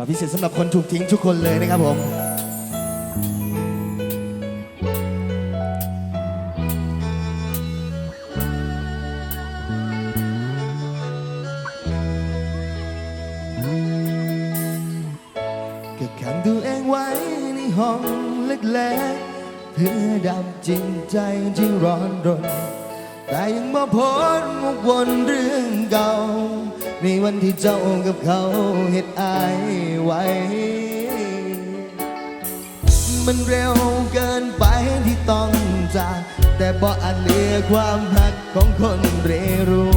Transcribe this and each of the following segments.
ตอนพิเศษสำหรับคนถูกทิ้งทุกคนเลยนะครับผมก็ขังตัวเองไว้ในห้องเล็กๆ เพื่อดับจิตใจที่ร้อนรน แต่ยังบ่พ้นวกวนเรื่องเก่า ในวันที่เจ้ากับเขาเหตุอายไว้ มันเร็วเกินไปที่ต้องจาก แต่บ่อาจเหลือความหักของคนเรรู้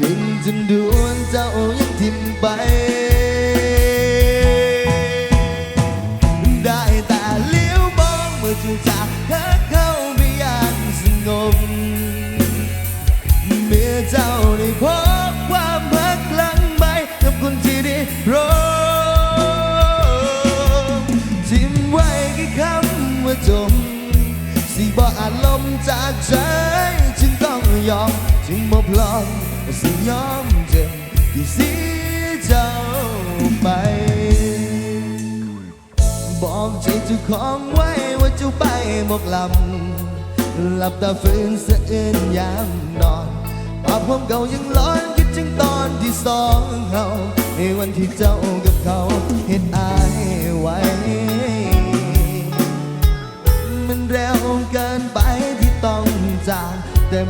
ดึงจนดวนเจ้ายังทิมไป บ่อาจลมจากใจจึงต้องยอมจึงบ่พลอมสิยอมเจ็บที่สีเจ้าไป บอกใจเจ้าของไว้ว่าจ้าไปหมกลำหลับตาฝืนสะอื้นยามนอนภาพความเก่ายังร้อนคิดถึงตอนที่สองเฮาในวันที่เจ้ากับเขาเห็นอายไว้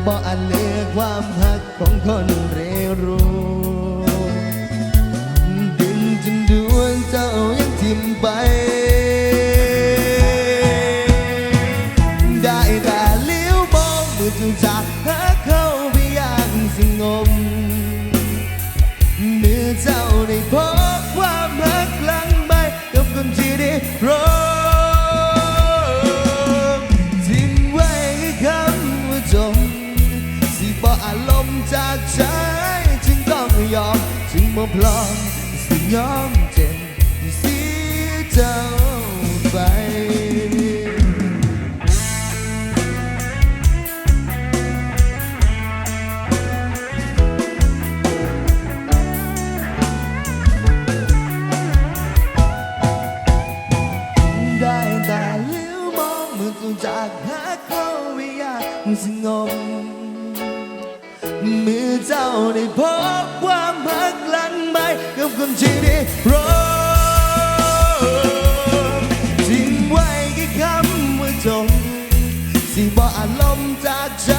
บอกอันเลือกความหักของคนเรรู้ดึงจนดวงเจ้ายังทิมไป ได้แต่เลี้ยวมองมือจูจากหาเขาไปอย่างสงบเมื่อเจ้าได้พบ ใจจึงต้องยอมจึงบ่พร้อมสิยอมเจ็บที่เสียเจ้าไปได้แต่เลี้ยวมองเมื่อจูจากหาเขาไม่อยากสงบ เมื่อเจ้าได้พบความหักหลังใหม่กับคนที่ได้รอทิ้งไว้กี่คำว่าจงสิบ่อารมณ์จากใจ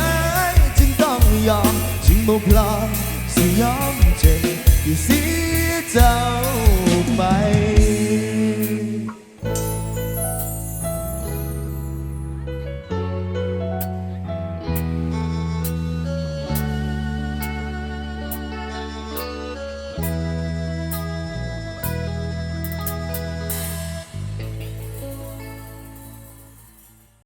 จึงต้องยอมจึงบ่พลอมสิยอมเจ็บที่เสียเจ้า